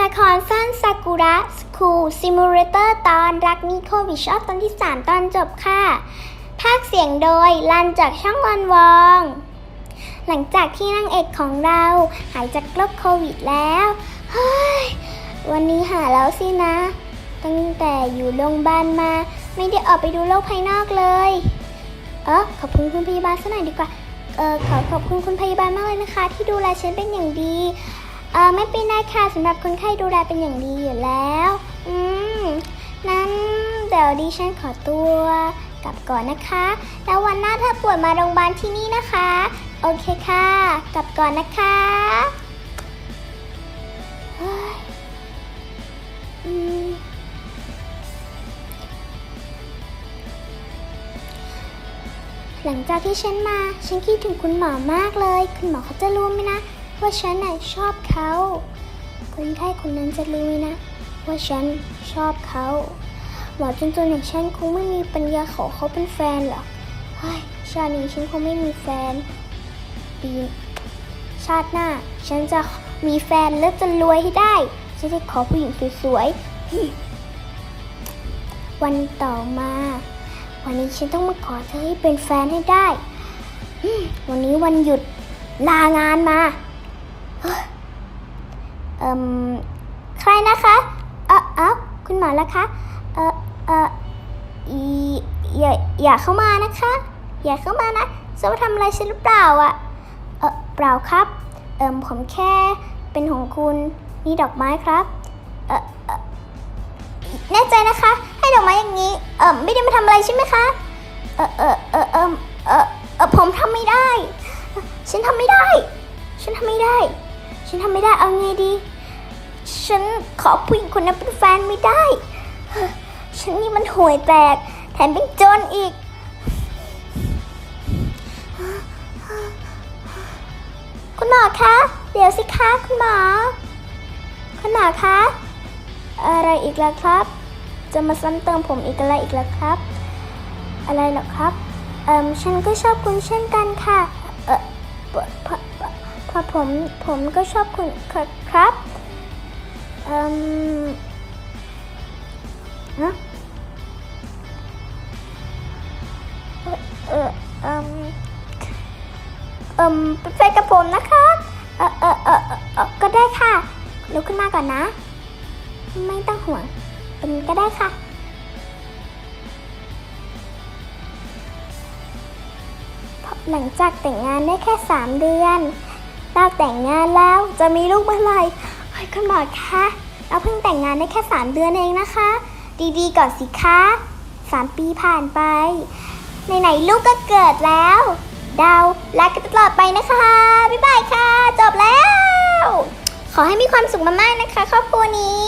ละครสั้นซากุระสคูลซิมูเลเตอร์ตอนรักนิโควิชอบตอนที่ 3 ตอนจบค่ะ ภาคเสียงโดยลันจากช่องวันวอง หลังจากที่นางเอกของเราหายจากโรคโควิดแล้ว เฮ้ย วันนี้หาแล้วสินะ ตั้งแต่อยู่โรงพยาบาลมา ไม่ได้ออกไปดูโลกภายนอกเลย เออขอบคุณคุณพยาบาลสักหน่อยดีกว่า เออขอขอบคุณคุณพยาบาลมากเลยนะคะ ที่ดูแลฉันเป็นอย่างดี ออไม่เป็นไรค่ะสำหรับคนไข้ดูแลเป็นอย่างดีอยู่แล้ว อืม นั้นเดี๋ยวดิฉันขอตัวกลับก่อนนะคะ แล้ววันหน้าถ้าป่วยมาโรงพยาบาลที่นี่นะคะ โอเคค่ะ กลับก่อนนะคะหลังจากที่ฉันมา ฉันคิดถึงคุณหมอมากเลย คุณหมอเขาจะรู้ไหมนะ ว่าฉันน่ะชอบเขา คนไข้คนนั้นจะรู้ไหมนะ ว่าฉันชอบเขาหมอจนๆอย่างฉันคงไม่มีปัญญาขอเขาเป็นแฟนหรอกเฮ้ยชาตินี้ฉันคงไม่มีแฟนปีชาติหน้า ฉันจะมีแฟนแล้วจะรวยให้ได้ ฉันจะขอผู้หญิงสวยๆ วันต่อมา วันนี้ฉันต้องมาขอเธอให้เป็นแฟนให้ได้ วันนี้วันหยุดลางานมา เอ่มใครนะคะ เออเอ้าคุณหมอละคะ เออเอออีอย่าอย่าเข้ามานะคะ อย่าเข้ามานะจะมาทำอะไรฉันหรือเปล่าอะ เออเปล่าครับ เอิมผมแค่เป็นของคุณนี่ดอกไม้ครับ เออเออแน่ใจนะคะ ให้ดอกไม้อย่างนี้ เออไม่ได้มาทำอะไรใช่ไหมคะ เออเออเออเออเออเออผมทำไม่ได้ ฉันทำไม่ได้ ฉันทำไม่ได้ ไม่ได้เอาไงดี ฉันขอผู้หญิงคนนั้นเป็นแฟนไม่ได้ ฉันนี่มันห่วยแตก แถมเป็นโจรอีก คุณหมอคะ เดี๋ยวสิคะคุณหมอ คุณหมอคะ อะไรอีกล่ะครับ จะมาซ้ำเติมผมอีกอะไรอีกล่ะครับ อะไรหรอครับ เอิมฉันก็ชอบคุณเช่นกันค่ะ พอผม ผมก็ชอบคุณครับเอิมฮะเออเออเอิมเอิมเป็นแฟนกับผมนะคะเออเออเออเออเออก็ได้ค่ะลุกขึ้นมาก่อนนะ ไม่ต้องห่วงเป็นก็ได้ค่ะหลังจากแต่งงานได้แค่ 3 เดือน เราแต่งงานแล้วจะมีลูกเมื่อไหร่เฮ้ยคุณหมอคะเราเพิ่งแต่งงานได้แค่สามเดือนเองนะคะ ดีๆก่อนสิคะสามปีผ่านไปไหนๆลูกก็เกิดแล้ว ดาวรักกันตลอดไปนะคะบ๊ายบายค่ะ จบแล้ว ขอให้มีความสุขมากๆนะคะครอบครัวนี้